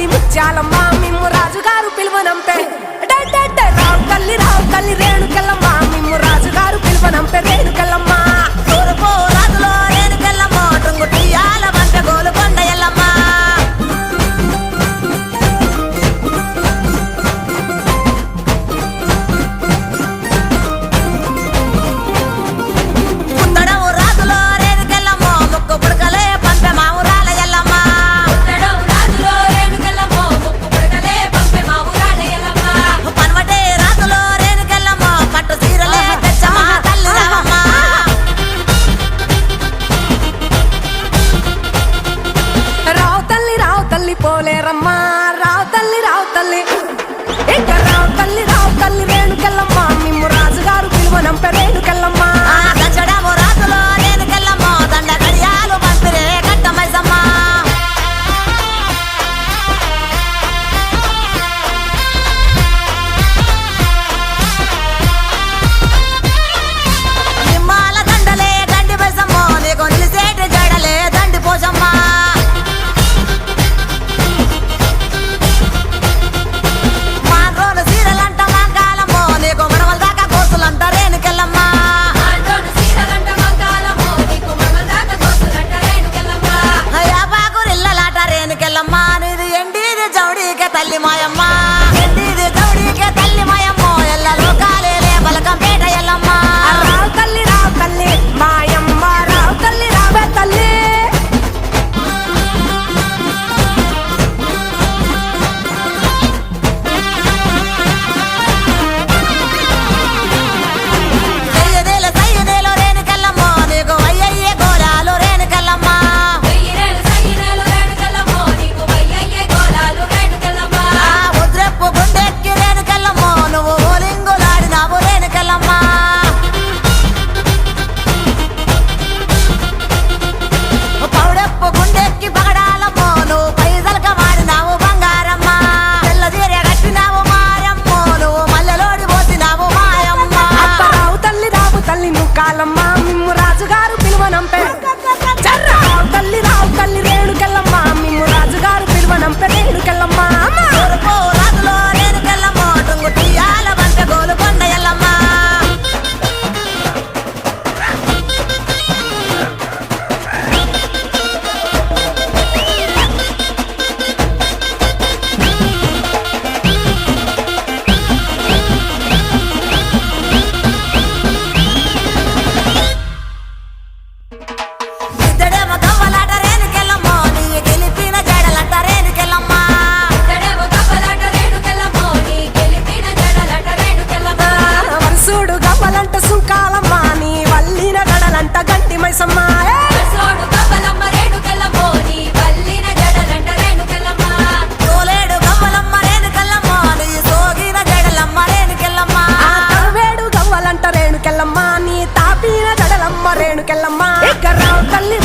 తల్లి ముత్యాలమ్మ మిమ్ము రాజుగారు పిలువనంపే. రావు తల్లి రావు తల్లి రేణుకెళ్ళమ్మ మిమ్ము రాజుగారు పిలువనంపే Renukellamma derramar Maya. All of my. Yellamma గరావు తల్లి